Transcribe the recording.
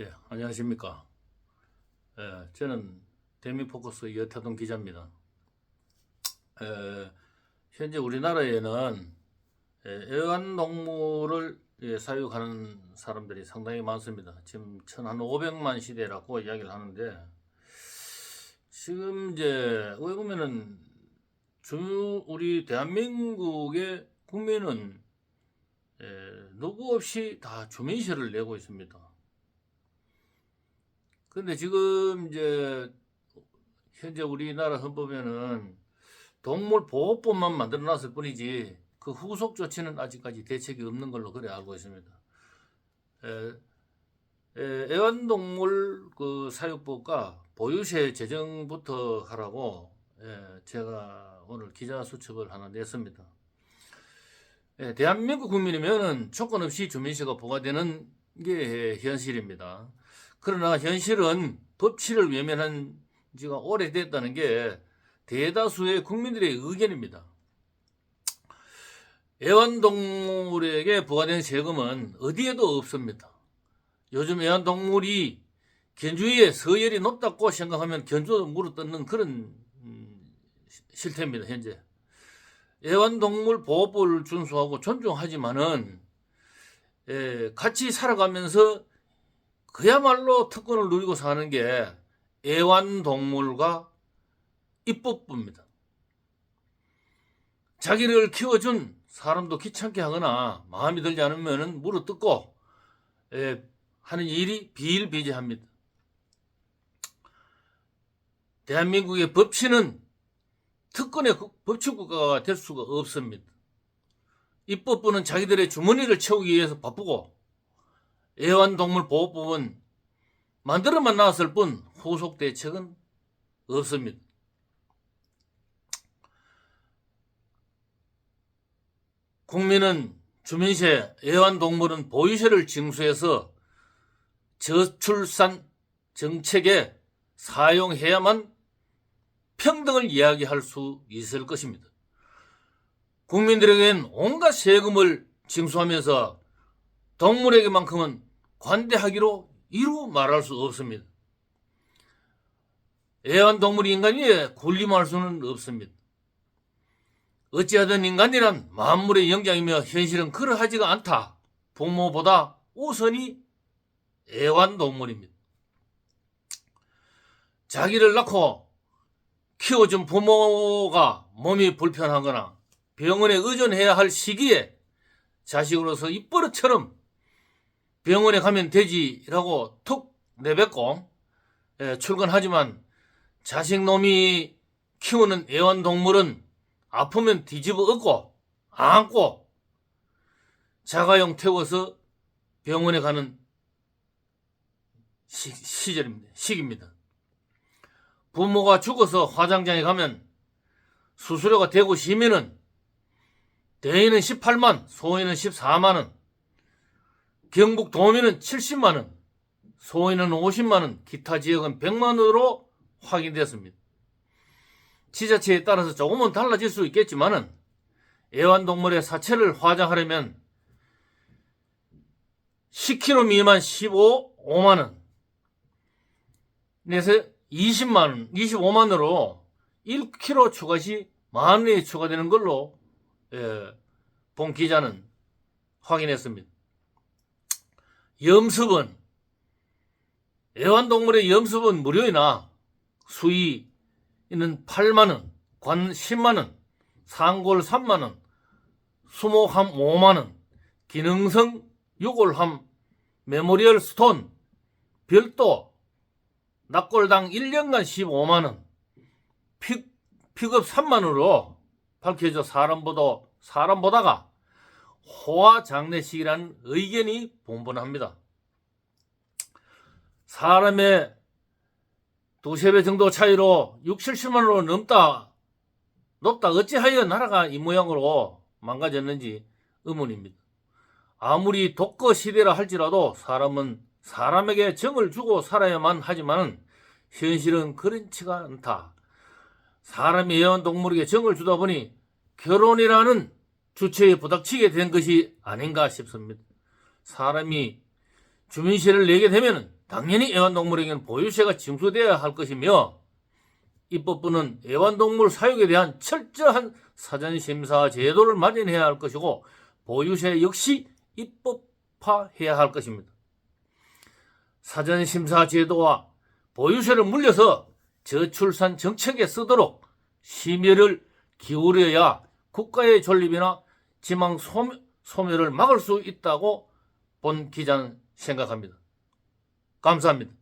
예, 안녕하십니까. 예, 저는 대미포커스 여타동 기자입니다. 에, 현재 우리나라에는 예, 애완동물을 예, 사육하는 사람들이 상당히 많습니다. 지금 1,500만 시대라고 이야기를 하는데 지금 이제 왜 보면은 주 우리 대한민국의 국민은 예, 누구 없이 다 주민세를 내고 있습니다. 근데 지금 이제 현재 우리나라 헌법에는 동물 보호법만 만들어 놨을 뿐이지 그 후속 조치는 아직까지 대책이 없는 걸로 그래 알고 있습니다. 에, 에, 애완동물 그 사육법과 보유세 제정부터 하라고 예, 제가 오늘 기자 수첩을 하나 냈습니다. 예, 대한민국 국민이면은 조건 없이 주민세가 부과되는 게 현실입니다. 그러나 현실은 법치를 외면한 지가 오래됐다는 게 대다수의 국민들의 의견입니다. 애완동물에게 부과된 세금은 어디에도 없습니다. 요즘 애완동물이 견주의 서열이 높다고 생각하면 견주도 물어뜯는 그런 음, 실태입니다. 현재 애완동물 보호법을 준수하고 존중하지만은 에, 같이 살아가면서 그야말로 특권을 누리고 사는 게 애완동물과 입법부입니다. 자기를 키워준 사람도 귀찮게 하거나 마음에 들지 않으면 물어뜯고 에, 하는 일이 비일비재합니다. 대한민국의 법치는 특권의 국- 법치국가가 될 수가 없습니다. 입법부는 자기들의 주머니를 채우기 위해서 바쁘고 애완동물 보호법은 만들어만 나왔을 뿐 후속 대책은 없습니다. 국민은 주민세, 애완동물은 보유세를 징수해서 저출산 정책에 사용해야만 평등을 이야기할 수 있을 것입니다. 국민들에겐 온갖 세금을 징수하면서 동물에게만큼은 관대하기로 이루 말할 수 없습니다. 애완동물이 인간 위에 군림할 수는 없습니다. 어찌하든 인간이란 만물의 영장이며 현실은 그러하지가 않다. 부모보다 우선이 애완동물입니다. 자기를 낳고 키워준 부모가 몸이 불편하거나 병원에 의존해야 할 시기에 자식으로서 입버릇처럼 병원에 가면 되지라고 툭 내뱉고 예, 출근하지만 자식 놈이 키우는 애완동물은 아프면 뒤집어 엎고 안고 자가용 태워서 병원에 가는 시, 시절입니다. 시기입니다. 부모가 죽어서 화장장에 가면 수수료가 되고 시면은 대인은 18만, 소인은 14만 원, 경북 도민은 70만 원, 소인은 50만 원, 기타 지역은 100만 원으로 확인됐습니다. 지자체에 따라서 조금은 달라질 수 있겠지만은 애완동물의 사체를 화장하려면 10kg 미만 15, 5만 원, 내서 20만 원, 25만으로 1kg 추가 시 만 원이 추가되는 걸로 예, 본 기자는 확인했습니다. 염습은 애완동물의 염습은 무료이나 수의는 8만 원, 관 10만 원, 상골 3만 원, 수목함 5만 원, 기능성 유골함, 메모리얼 스톤 별도 납골당 1년간 15만 원, 픽, 픽업 3만 원으로 밝혀져 사람보다 사람보다가 호화 장례식이라는 의견이 분분합니다. 사람의 두세 배 정도 차이로 6, 70만 원으로 넘다 높다 어찌하여 나라가 이 모양으로 망가졌는지 의문입니다. 아무리 독거 시대라 할지라도 사람은 사람에게 정을 주고 살아야만 하지만 현실은 그렇지가 않다. 사람이 애완동물에게 정을 주다 보니 결혼이라는 주체에 부닥치게 된 것이 아닌가 싶습니다. 사람이 주민세를 내게 되면 당연히 애완동물에게는 보유세가 징수되어야 할 것이며 입법부는 애완동물 사육에 대한 철저한 사전심사 제도를 마련해야 할 것이고 보유세 역시 입법화해야 할 것입니다. 사전심사 제도와 보유세를 물려서 저출산 정책에 쓰도록 심혈을 기울여야 국가의 존립이나 지망 소멸, 소멸을 막을 수 있다고 본 기자는 생각합니다. 감사합니다.